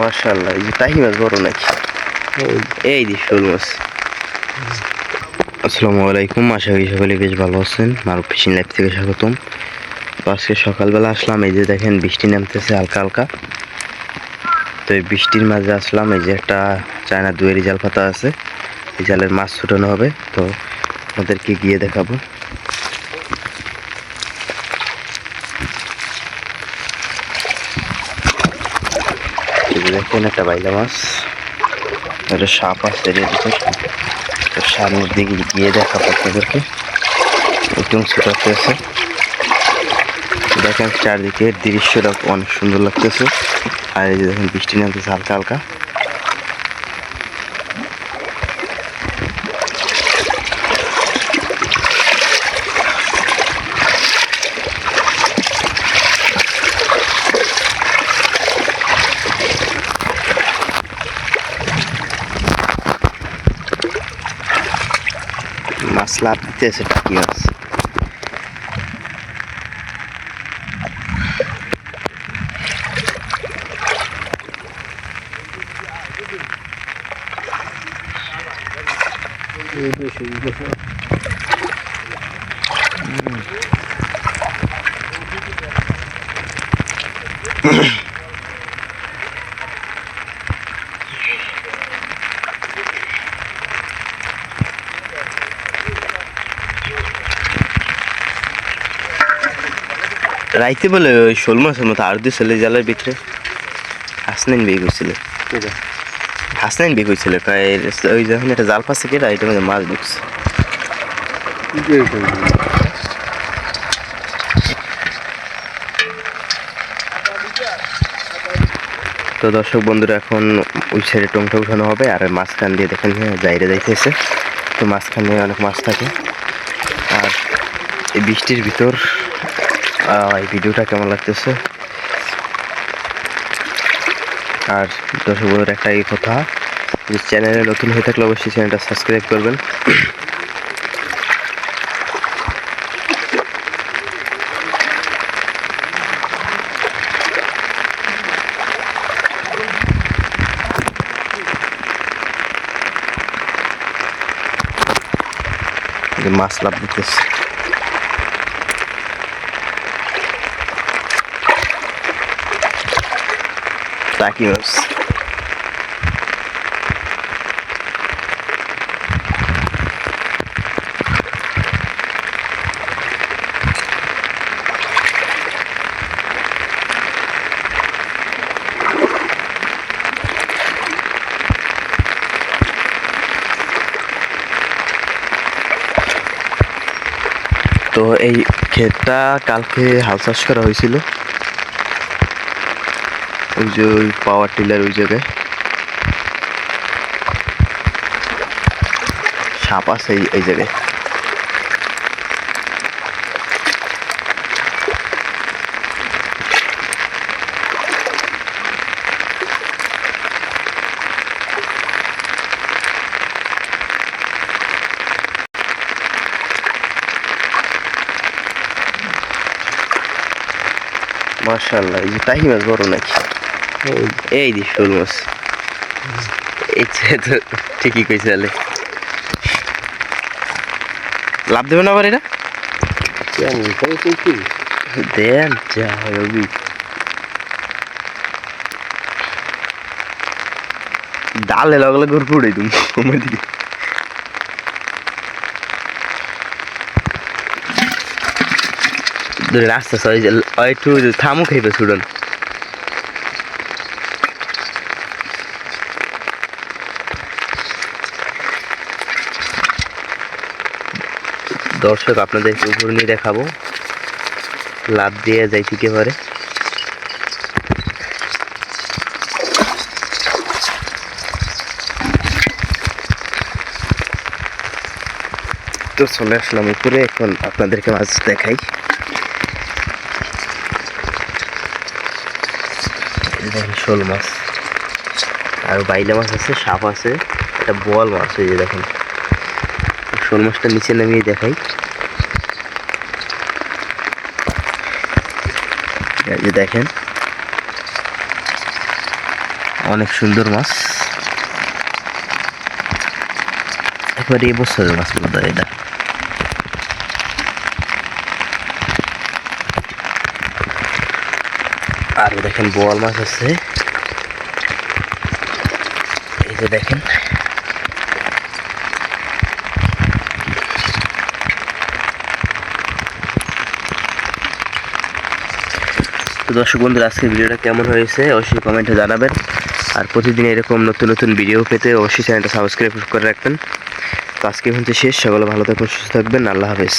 মার্শাল্লাহ এই যে তাহি মাছ বড় নাকি? এই দি শোল মাছ আসসালামু আলাইকুম, আশা করি সকলে বেশ ভালো আছেন। মারুফ ফিশিং লাইফ থেকে স্বাগতম। তো আজকে সকালবেলা আসলাম, এই যে দেখেন বৃষ্টি নামতেছে হালকা হালকা। তো এই বৃষ্টির মাঝে আসলাম, এই যে একটা চায়না দুয়েরি জাল পাতা আছে, এই জালের মাছ ছুটানো হবে। তো আপনাদেরকে গিয়ে দেখাবো। দেখেন একটা বাইলা মাছ। একটা সাপ আছে রে তো সামনের দিকে গিয়ে দেখা আপনাদেরকে। একটু ছোটাতে আছে। দেখেন চারদিকের দৃশ্যটা অনেক সুন্দর লাগতেছে। আর এই যে দেখেন বৃষ্টি নামতেছে হালকা হালকা মাছ লাভ দিতেছে টাকি মাছ রাইতে বলে ওই শোল মাছের মতো আর দুই ছেলে জালের ভিতরে। হাসনাইন বিয়ে করছিল। হাসনাইন বিয়ে করছিল ওই যখন একটা জাল পাশে কেটা এটার মধ্যে মাছ ঢুকছে। তো দর্শক বন্ধুরা এখন ওই সাইডে টংটা উঠানো হবে আর মাঝখান দিয়ে দেখেন হ্যাঁ যাইরে যাইতেছে। তো মাঝখানে অনেক মাছ থাকে। আর এই বৃষ্টির ভিতর এই ভিডিওটা কেমন লাগতেছে? আর দর্শক বন্ধুরা একটা এই কথা যে চ্যানেলে নতুন হয়ে থাকলে অবশ্যই চ্যানেলটা সাবস্ক্রাইব করবেন। মাছ লাভ দিতেছে। মাছ তো এই ক্ষেতটা কালকে হাল চাষ করা হয়েছিল। ওই যে ওই পাওয়ার টিলার ওই জায়গায়। সাপ আছে এই- জায়গায়। মার্শাল্লাহ এই যে তাহি মাছ বড় নাকি? এই দি শোল মাছ। ছেলে তো ঠিকই কইছে লাভ দেবে না আবার এটা? যা ডালে লাগলে গরু উড়ে তুমি দিকে। রাস্তা, সরি থামু খাইবে দর্শক আপনাদেরকে উপর নিয়ে দেখাবো। লাভ দিয়ে যাই থেকে পারে তো চলে আসলাম উপরে, এখন আপনাদেরকে মাছ দেখাই। শোল মাছ। আর বাইলা মাছ আছে, সাপ আছে, একটা বোয়াল মাছ এই যে দেখেন। শোল মাছটা নিচে নামিয়ে দেখাই। যে দেখেন, অনেক সুন্দর মাছ। একবার এই বছরের মাছ বোধ হয় এটা আর দেখেন বোয়াল মাছ আছে। এই যে দেখেন তো দর্শক বন্ধুরা, আজকের ভিডিওটা কেমন হয়েছে অবশ্যই কমেন্টে জানাবেন। আর প্রতিদিন এরকম নতুন নতুন ভিডিও পেতে অবশ্যই চ্যানেলটা সাবস্ক্রাইব করে রাখবেন। তো আজকে শেষ। সকলে ভালো থাকবেন, সুস্থ থাকবেন। আল্লাহ হাফেজ।